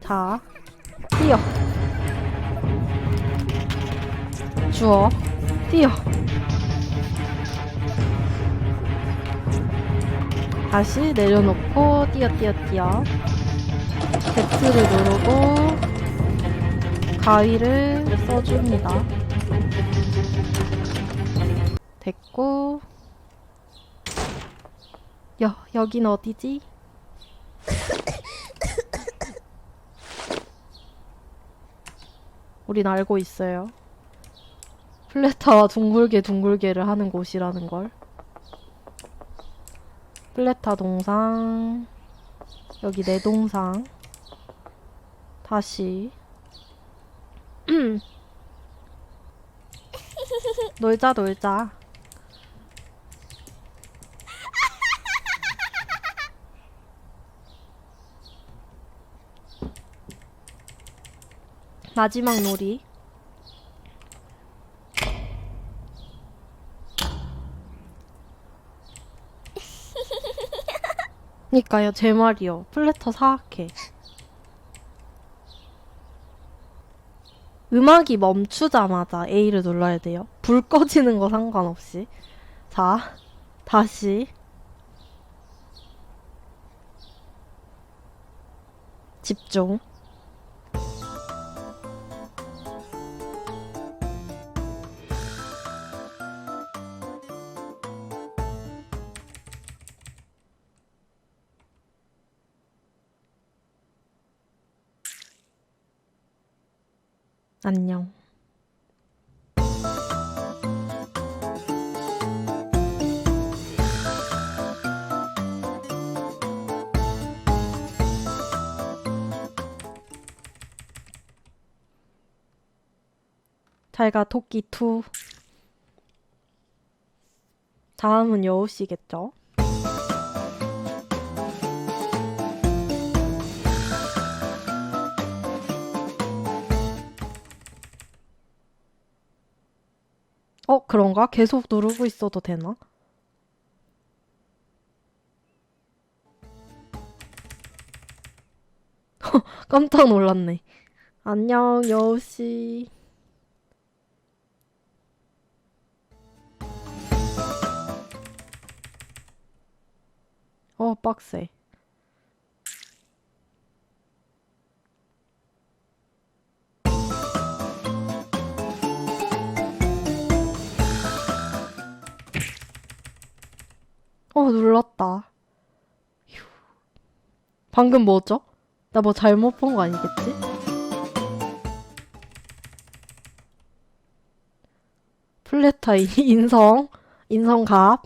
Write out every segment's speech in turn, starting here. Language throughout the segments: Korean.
자, 뛰어. 주워. 뛰어. 다시 내려놓고 뛰어 뛰어 뛰어. Z를 누르고 가위를 써줍니다. 됐고 여, 여긴 어디지? 우린 알고 있어요. 플레타와 둥글게 둥글게를 하는 곳이라는 걸. 플레타 동상. 여기 내 동상. 다시. 놀자, 놀자. 마지막 놀이. 그니까요, 제 말이요. 플래터 사악해. 음악이 멈추자마자 A를 눌러야 돼요. 불 꺼지는 거 상관없이. 자, 다시. 집중. 안녕. 잘가 토끼 투. 다음은 여우씨겠죠? 어, 그런가? 계속 누르고 있어도 되나? 깜짝 놀랐네. 안녕, 여우씨. 어, 빡세. 어, 눌렀다. 휴. 방금 뭐죠? 나 뭐 잘못 본 거 아니겠지? 플레타 인- 인성, 인성갑.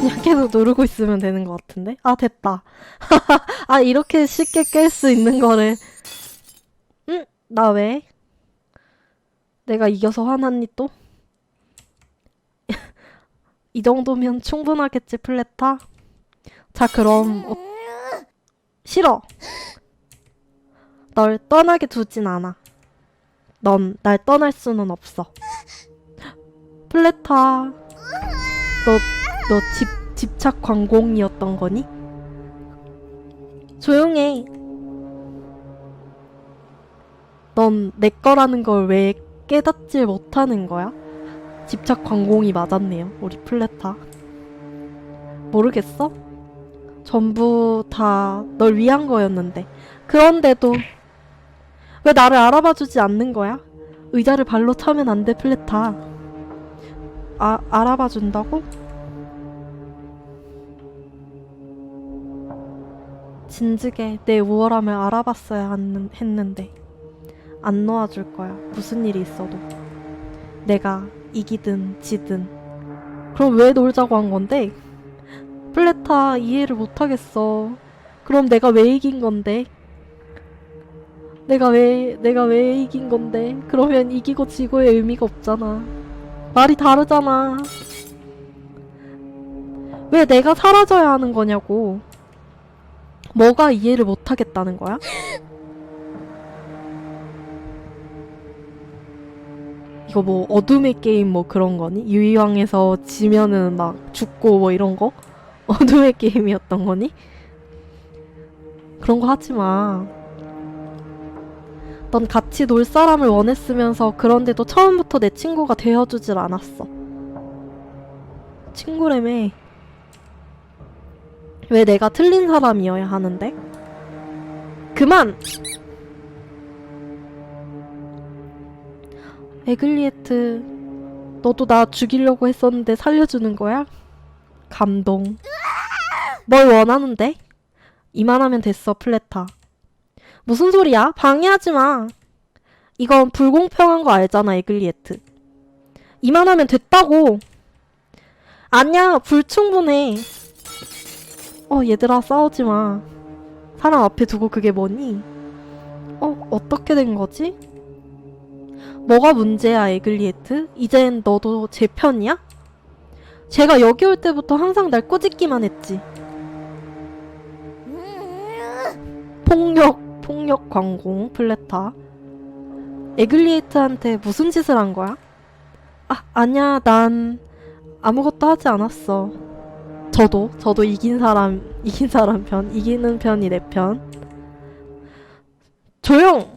그냥 계속 누르고 있으면 되는 것 같은데? 아, 됐다. 아, 이렇게 쉽게 깰 수 있는 거를. 응? 나 왜? 내가 이겨서 화났니 또? 이 정도면 충분하겠지, 플레타? 자, 그럼, 어... 싫어. 널 떠나게 두진 않아. 넌 날 떠날 수는 없어. 플레타, 너, 너 집, 집착 관공이었던 거니? 조용해. 넌 내 거라는 걸 왜 깨닫질 못하는 거야? 집착 관공이 맞았네요, 우리 플레타. 모르겠어? 전부 다 널 위한 거였는데. 그런데도 왜 나를 알아봐 주지 않는 거야? 의자를 발로 차면 안 돼, 플레타. 아, 알아봐 준다고? 진즉에 내 우월함을 알아봤어야 했는데 안 놓아줄 거야. 무슨 일이 있어도. 내가 이기든 지든. 그럼 왜 놀자고 한 건데? 플레타 이해를 못하겠어. 그럼 내가 왜 이긴 건데? 내가 왜, 내가 왜 이긴 건데? 그러면 이기고 지고의 의미가 없잖아. 말이 다르잖아. 왜 내가 사라져야 하는 거냐고. 뭐가 이해를 못 하겠다는 거야? 이거 뭐 어둠의 게임 뭐 그런 거니? 유이왕에서 지면은 막 죽고 뭐 이런 거? 어둠의 게임이었던 거니? 그런 거 하지 마. 넌 같이 놀 사람을 원했으면서 그런데도 처음부터 내 친구가 되어주질 않았어. 친구라며. 왜 내가 틀린 사람이어야 하는데? 그만! 에글리에트, 너도 나 죽이려고 했었는데 살려주는 거야? 감동. 뭘 원하는데? 이만하면 됐어, 플레타. 무슨 소리야? 방해하지 마. 이건 불공평한 거 알잖아, 에글리에트. 이만하면 됐다고. 아니야, 불충분해. 어, 얘들아, 싸우지 마. 사람 앞에 두고 그게 뭐니? 어, 어떻게 된 거지? 뭐가 문제야, 에글리에트? 이젠 너도 제 편이야? 제가 여기 올 때부터 항상 날 꼬집기만 했지. 폭력, 폭력 광공, 플레타. 에글리에트한테 무슨 짓을 한 거야? 아, 아니야, 난 아무것도 하지 않았어. 저도, 저도 이긴 사람, 이긴 사람 편, 이기는 편이 내 편. 조용!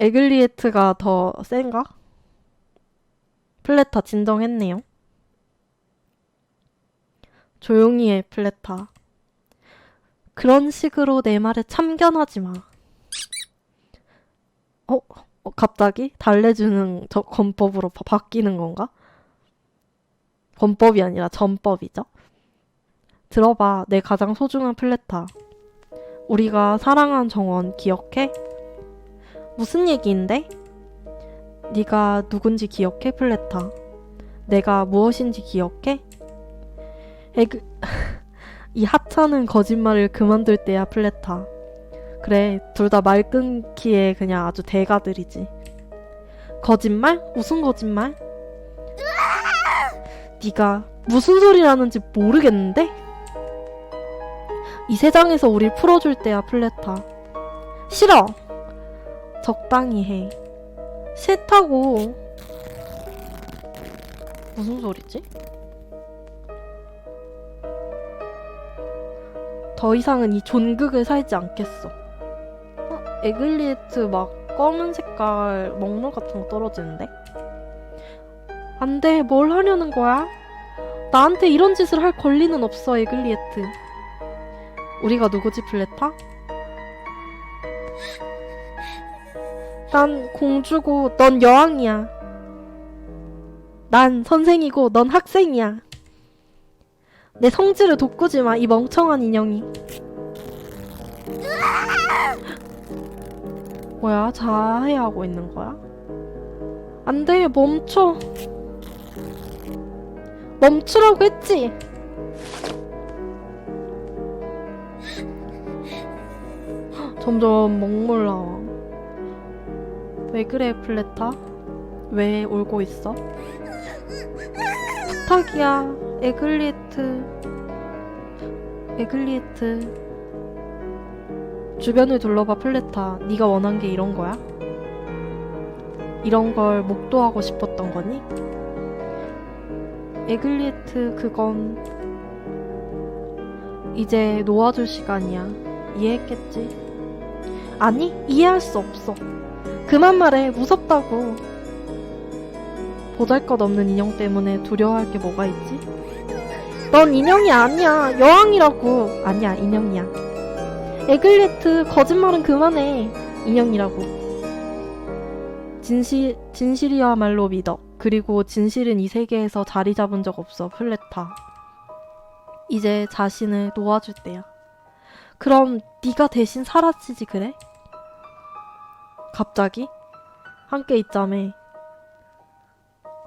에글리에트가 더 센가? 플레타 진정했네요. 조용히 해, 플레타. 그런 식으로 내 말에 참견하지 마. 어? 어, 갑자기? 달래주는 저 권법으로 바, 바뀌는 건가? 권법이 아니라 전법이죠. 들어봐, 내 가장 소중한 플레타. 우리가 사랑한 정원 기억해? 무슨 얘기인데? 네가 누군지 기억해, 플레타? 내가 무엇인지 기억해? 에그... 이 하찮은 거짓말을 그만둘 때야, 플레타. 그래, 둘 다 말 끊기에 그냥 아주 대가들이지. 거짓말? 무슨 거짓말? 네가 무슨 소리를 하는지 모르겠는데? 이 세상에서 우릴 풀어줄 때야, 플레타. 싫어! 적당히 해. 싫다고. 무슨 소리지? 더 이상은 이 존극을 살지 않겠어. 어, 에글리에트 막 검은 색깔 먹물 같은 거 떨어지는데? 안 돼, 뭘 하려는 거야? 나한테 이런 짓을 할 권리는 없어, 에글리에트. 우리가 누구지, 플레타? 난 공주고, 넌 여왕이야. 난 선생이고, 넌 학생이야. 내 성질을 돋구지 마, 이 멍청한 인형이. 뭐야, 자해하고 있는 거야? 안 돼, 멈춰. 멈추라고 했지? 점점 나와. 왜 그래, 플레타? 왜 울고 있어? 부탁이야, 에글리에트. 에글리에트. 주변을 둘러봐, 플레타. 네가 원한 게 이런 거야? 이런 걸 목도하고 싶었던 거니? 에글리에트, 그건 이제 놓아줄 시간이야. 이해했겠지? 아니, 이해할 수 없어. 그만 말해. 무섭다고. 보잘 것 없는 인형 때문에 두려워할 게 뭐가 있지? 넌 인형이 아니야. 여왕이라고. 아니야, 인형이야. 에글리트, 거짓말은 그만해. 인형이라고. 진실, 진실이야말로 믿어. 그리고 진실은 이 세계에서 자리 잡은 적 없어, 플레타. 이제 자신을 놓아줄 때야. 그럼 네가 대신 사라지지 그래? 갑자기? 함께 있자며.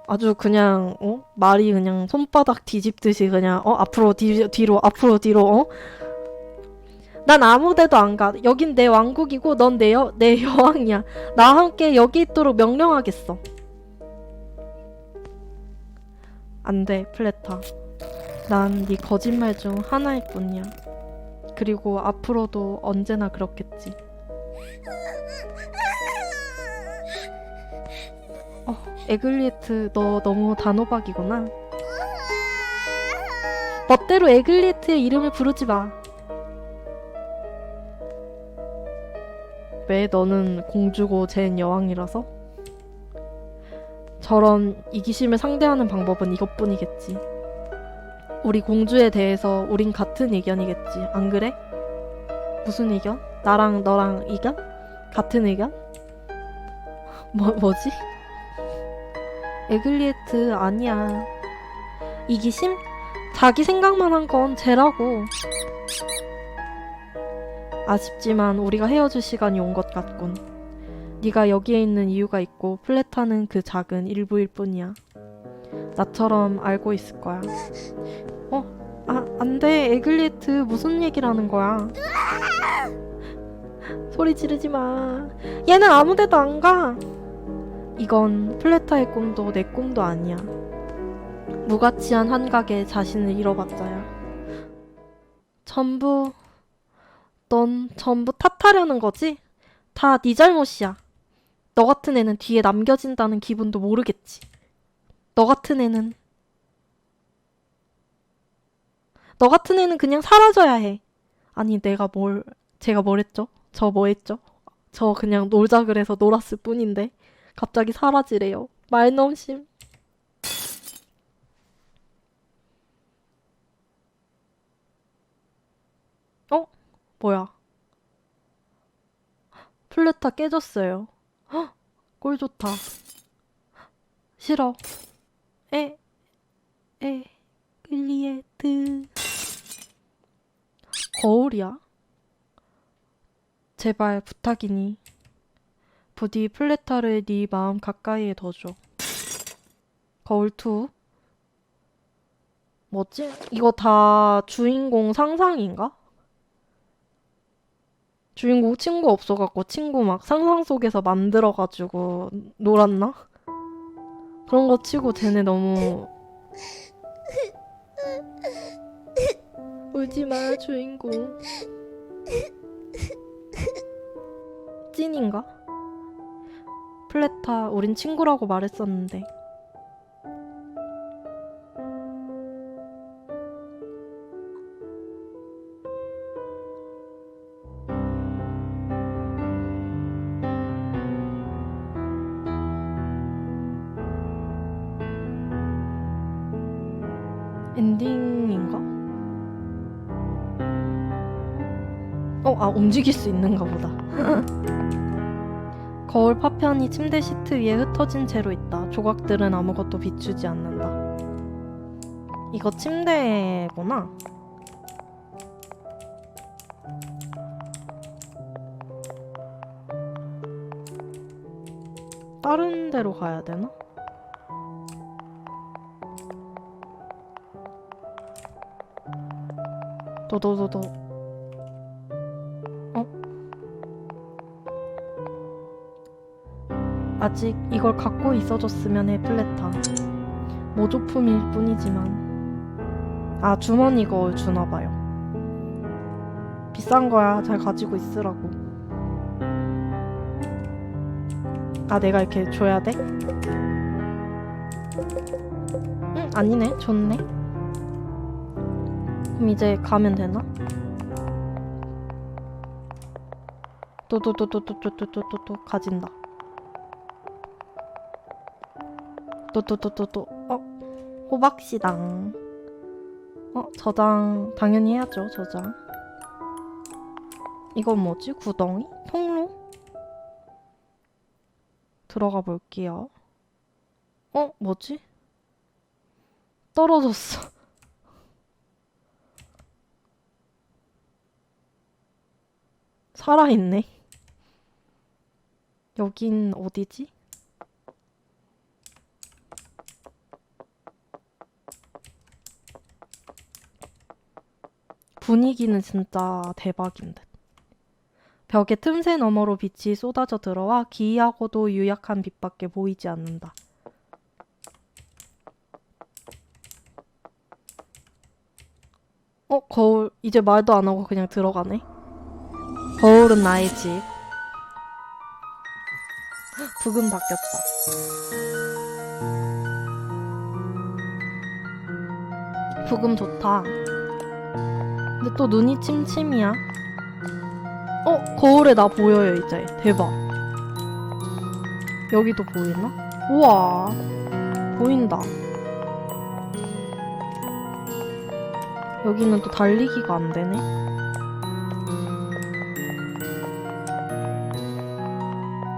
아주 그냥 어? 말이 그냥 손바닥 뒤집듯이 그냥 어 앞으로 뒤, 뒤로 앞으로 뒤로 어? 난 아무데도 안 가. 여긴 내 왕국이고 넌 내 여, 내 여왕이야. 나와 함께 여기 있도록 명령하겠어. 안 돼, 플레타. 난 네 거짓말 중 하나일 뿐이야. 그리고 앞으로도 언제나 그렇겠지. 에글리에트 너 너무 단호박이구나. 멋대로 에글리에트의 이름을 부르지 마. 왜 너는 공주고 쟨 여왕이라서? 저런 이기심을 상대하는 방법은 이것뿐이겠지. 우리 공주에 대해서 우린 같은 의견이겠지. 안 그래? 무슨 의견? 나랑 너랑 의견? 같은 의견? 뭐, 뭐지? 에글리에트 아니야. 이기심? 자기 생각만 한건 쟤라고. 아쉽지만 우리가 헤어질 시간이 온 것 같군. 네가 여기에 있는 이유가 있고 플레타는 그 작은 일부일 뿐이야. 나처럼 알고 있을 거야. 어? 아, 안 돼. 에글리에트 무슨 얘기를 하는 거야? 소리 지르지 마. 얘는 아무 데도 안 가. 이건 플레타의 꿈도 내 꿈도 아니야. 무가치한 한각에 자신을 잃어봤자야. 전부 넌 전부 탓하려는 거지? 다 네 잘못이야. 너 같은 애는 뒤에 남겨진다는 기분도 모르겠지. 너 같은 애는 너 같은 애는 그냥 사라져야 해. 아니 내가 뭘 제가 뭘 했죠? 저 뭐 했죠? 저 그냥 놀자 그래서 놀았을 뿐인데 갑자기 사라지래요. 말넘심. 어? 뭐야? 플레타 깨졌어요. 헉, 꼴 좋다. 싫어. 에, 에, 끌리에트. 거울이야? 제발 부탁이니. 부디 플레타를 네 마음 가까이에 둬줘. 거울 2. 뭐지? 이거 다 주인공 상상인가? 주인공 친구 없어갖고 친구 막 상상 속에서 만들어가지고 놀았나? 그런 거 치고 쟤네 너무 울지마 주인공 찐인가? 플레타 우린 친구라고 말했었는데 엔딩인가? 어, 아, 움직일 수 있는가 보다. 거울 파편이 침대 시트 위에 흩어진 채로 있다. 조각들은 아무것도 비추지 않는다. 이거 침대구나. 다른 데로 가야 되나? 도도도도. 아직 이걸 갖고 있어줬으면 해, 플레타. 모조품일 뿐이지만. 아, 주머니 거울 주나봐요. 비싼 거야. 잘 가지고 있으라고. 아, 내가 이렇게 줘야 돼? 응, 아니네. 좋네. 그럼 이제 가면 되나? 또또또또또또또또또 가진다. 또 또 또 또 또 어 호박시당. 어 저장 당연히 해야죠 저장. 이건 뭐지? 구덩이? 통로? 들어가 볼게요. 어 뭐지? 떨어졌어. 살아있네. 여긴 어디지? 분위기는 진짜 대박인데. 벽에 틈새 너머로 빛이 쏟아져 들어와 기이하고도 유약한 빛밖에 보이지 않는다. 어, 거울. 이제 말도 안 하고 그냥 들어가네. 거울은 나의 집. 북은 바뀌었다. 부금 좋다. 근데 또 눈이 침침이야. 어, 거울에 나 보여요, 이제. 대박. 여기도 보이나? 우와. 보인다. 여기는 또 달리기가 안 되네.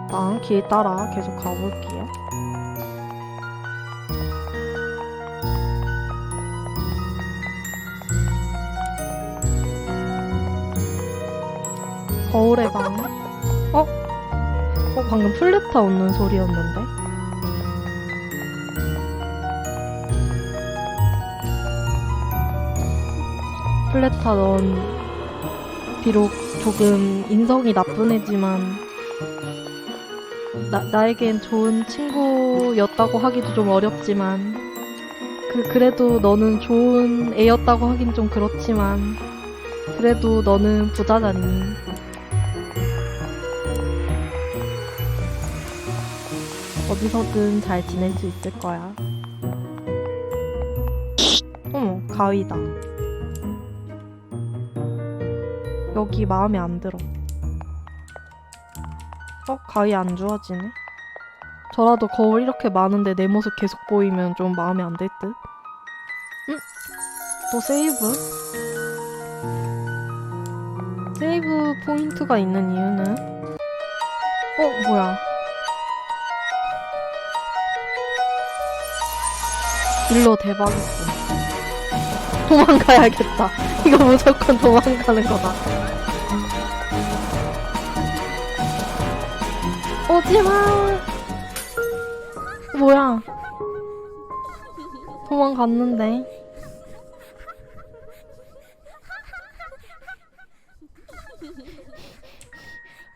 난길 따라 계속 가볼게요. 거울의 방. 어? 어, 방금 플레타 웃는 소리였는데? 플레타 넌 비록 조금 인성이 나쁜 애지만 나, 나에겐 좋은 친구였다고 하기도 좀 어렵지만 그, 그래도 너는 좋은 애였다고 하긴 좀 그렇지만 그래도 너는 부자잖니 어디서든 잘 지낼 수 있을 거야 어머 가위다 여기 마음에 안 들어 어? 가위 안 주워지네? 저라도 거울 이렇게 많은데 내 모습 계속 보이면 좀 마음에 안 들 듯? 응? 또 세이브? 세이브 포인트가 있는 이유는? 어? 뭐야 일로 대박이군 도망가야겠다. 이거 무조건 도망가는 거다. 오지마. 뭐야? 도망갔는데.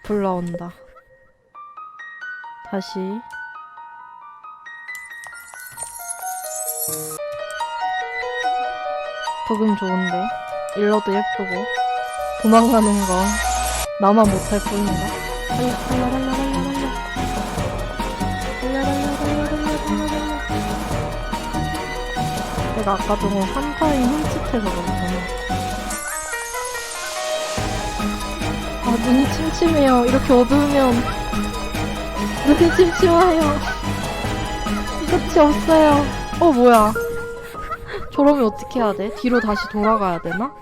불러온다. 다시 부금 좋은데. 일러도 예쁘고. 도망가는 거 나만 못할 뿐인가? 달려 달려 달려 달려 달려 달려 달려 달려 달려 달려 내가 아까 저거 한타임 흠칫해서 그렇구나. 아 눈이 침침해요. 이렇게 어두우면 눈이 침침해요. 끝이 없어요. 어 뭐야 저러면 어떻게 해야 돼? 뒤로 다시 돌아가야 되나?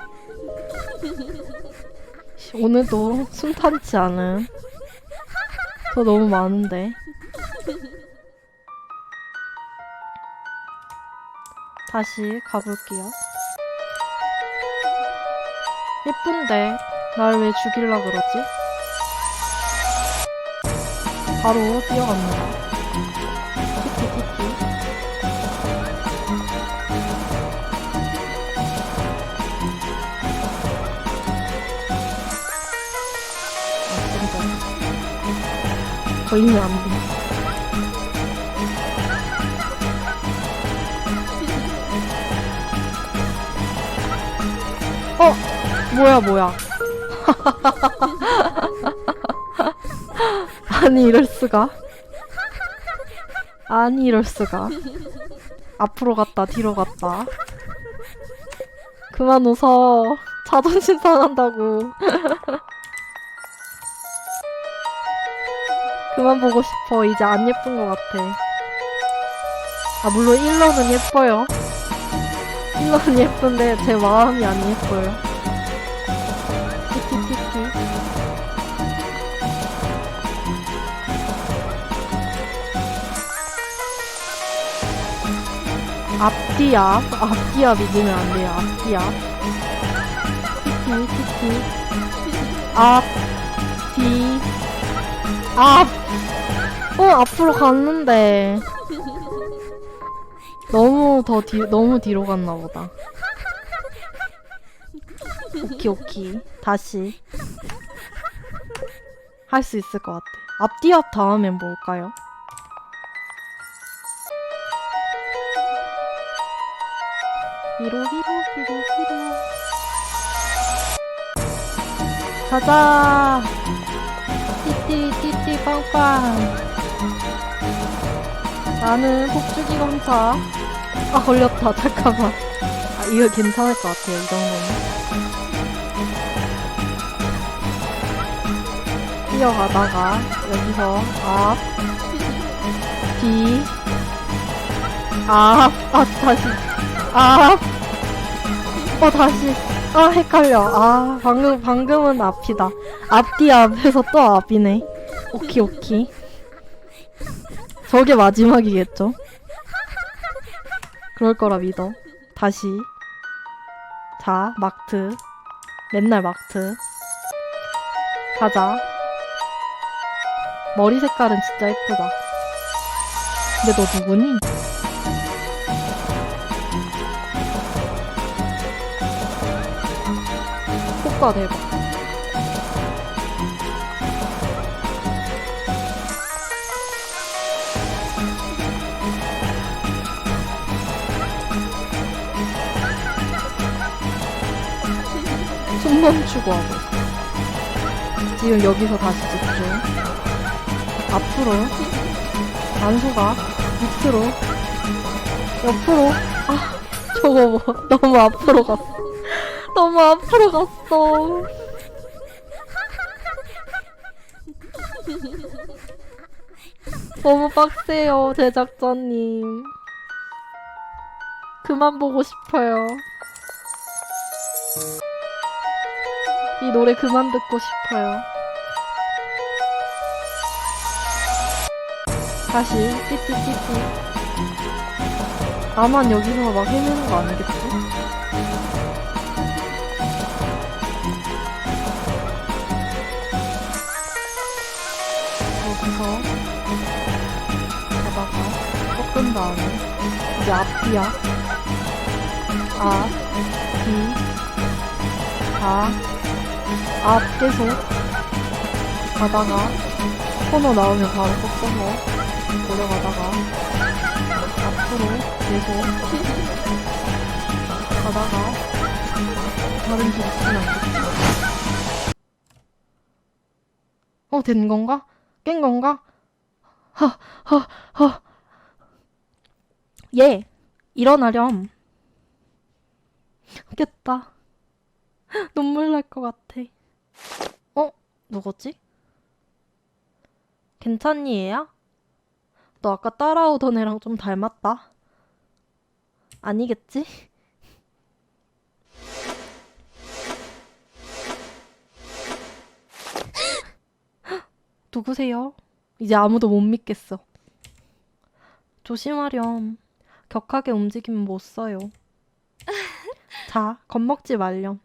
씨, 오늘도 순탄치 않은 더 너무 많은데 다시 가볼게요 예쁜데 날 왜 죽일라 그러지? 바로 뛰어갑니다 걸리면 안 돼. 어! 뭐야, 뭐야. 아니, 이럴 수가. 아니, 이럴 수가. 앞으로 갔다, 뒤로 갔다. 그만 웃어. 자존심 상한다고. 그만 보고 싶어. 이제 안 예쁜 것 같아. 아, 물론 1러는 예뻐요. 1러는 예쁜데 제 마음이 안 예뻐요. 티티티티. 앞뒤야. 앞뒤야 믿으면 안 돼요. 앞뒤야. 티티, 티티. 앞, 뒤, 앞! 어, 앞으로 갔는데. 너무 더 뒤, 너무 뒤로 갔나 보다. 오키, 오키. 다시. 할 수 있을 것 같아. 앞뒤 앞 다음엔 뭘까요? 히로, 히로, 히로, 히로. 가자! 띠띠 띠띠 빵빵 나는 폭주기 검사 아 걸렸다 잠깐만 아 이거 괜찮을 것 같아요, 이 정도는. 뛰어가다가, 여기서, 앞, 뒤, 앞, 아, 다시, 앞, 어, 다시, 아, 헷갈려. 아, 방금, 방금은 앞이다. 앞뒤 앞에서 또 앞이네. 오키, 오키. 저게 마지막이겠죠? 그럴 거라 믿어. 다시. 자, 막트. 맨날 막트. 가자. 머리 색깔은 진짜 예쁘다. 근데 너 누구니? 효과 대박. 숨 멈추고 하고 있어. 지금 여기서 다시 집중. 앞으로. 안소가. 밑으로. 옆으로. 아, 저거 뭐, 너무 앞으로 갔어. 너무 앞으로 갔어. 너무 빡세요, 제작자님. 그만 보고 싶어요. 이 노래 그만 듣고 싶어요. 다시 띠띠띠띠. 나만 여기서 막 헤매는 거 아니겠지? 여기서 가다가 꺾은 다음에 이제 앞뒤야. 앞, 뒤, 다, 앞 계속 가다가 코너 나오면 바로 꺾어서 내려가다가 앞으로 계속 가다가 다른 길 있으면 안 되지. 어, 된 건가? 깬 건가? 허, 허, 허. 예, 일어나렴. 깼다. 눈물 날 것 같아. 어? 누구지? 괜찮니, 얘야? 너 아까 따라오던 애랑 좀 닮았다. 아니겠지? 누구세요? 이제 아무도 못 믿겠어. 조심하렴. 격하게 움직이면 못 써요. 자, 겁먹지 말렴.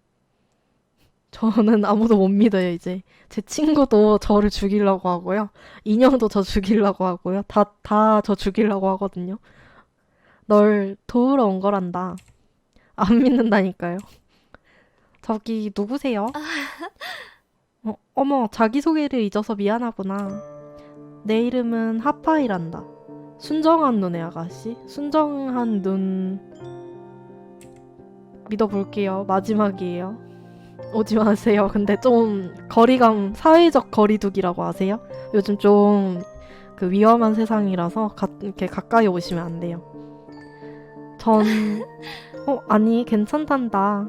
저는 아무도 못 믿어요, 이제. 제 친구도 저를 죽이려고 하고요. 인형도 저 죽이려고 하고요. 다, 다 저 죽이려고 하거든요. 널 도우러 온 거란다. 안 믿는다니까요. 저기, 누구세요? 어, 어머, 자기소개를 잊어서 미안하구나. 내 이름은 하파이란다. 순정한 눈의 아가씨? 순정한 눈. 믿어볼게요. 마지막이에요. 오지 마세요. 근데 좀 거리감, 사회적 거리두기라고 아세요? 요즘 좀 그 위험한 세상이라서 가, 이렇게 가까이 오시면 안 돼요. 전, 어, 아니, 괜찮단다.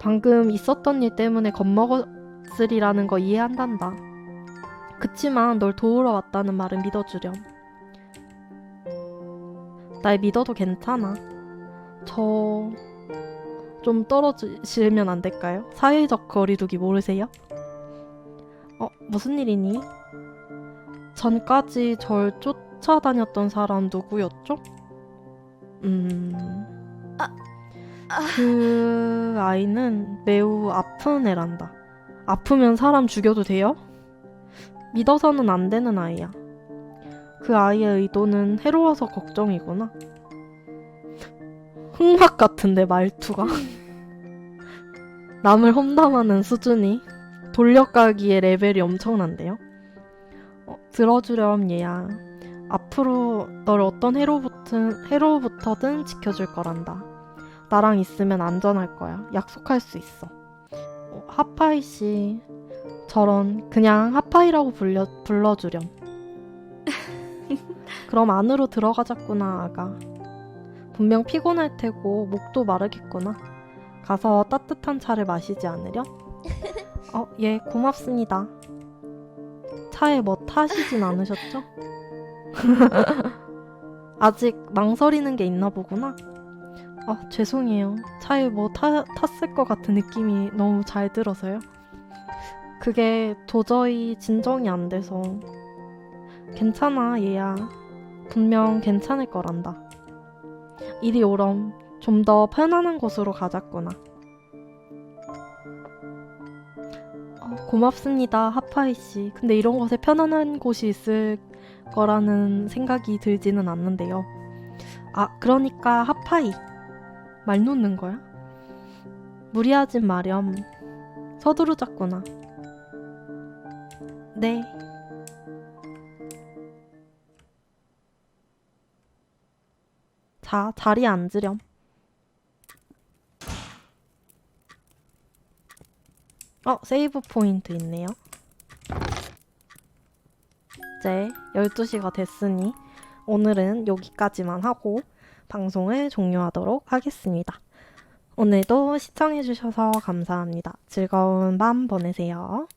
방금 있었던 일 때문에 겁먹었으리라는 거 이해한단다. 그치만 널 도우러 왔다는 말은 믿어주렴. 날 믿어도 괜찮아. 저, 좀 떨어지시면 안 될까요? 사회적 거리두기 모르세요? 어, 무슨 일이니? 전까지 절 쫓아다녔던 사람 누구였죠? 음. 그 아이는 매우 아픈 애란다. 아프면 사람 죽여도 돼요? 믿어서는 안 되는 아이야. 그 아이의 의도는 해로워서 걱정이구나. 흑막 같은데 말투가 남을 험담하는 수준이 돌려가기의 레벨이 엄청난데요. 어, 들어주렴 얘야. 앞으로 널 어떤 해로부터, 해로부터든 지켜줄 거란다. 나랑 있으면 안전할 거야. 약속할 수 있어. 어, 하파이 씨, 저런 그냥 하파이라고 불려 불러주렴. 그럼 안으로 들어가자꾸나 아가. 분명 피곤할 테고 목도 마르겠구나. 가서 따뜻한 차를 마시지 않으려? 어, 예, 고맙습니다. 차에 뭐 타시진 않으셨죠? 아직 망설이는 게 있나 보구나. 아, 죄송해요. 차에 뭐 타, 탔을 것 같은 느낌이 너무 잘 들어서요. 그게 도저히 진정이 안 돼서. 괜찮아, 얘야. 분명 괜찮을 거란다. 이리 오렴. 좀더 편안한 곳으로 가자꾸나. 어, 고맙습니다, 하파이 씨. 근데 이런 곳에 편안한 곳이 있을 거라는 생각이 들지는 않는데요. 아, 그러니까 하파이. 말 놓는 거야? 무리하진 마렴. 서두르자꾸나. 네. 자, 자리에 앉으렴. 어, 세이브 포인트 있네요. 이제 12시가 됐으니 오늘은 여기까지만 하고 방송을 종료하도록 하겠습니다. 오늘도 시청해주셔서 감사합니다. 즐거운 밤 보내세요.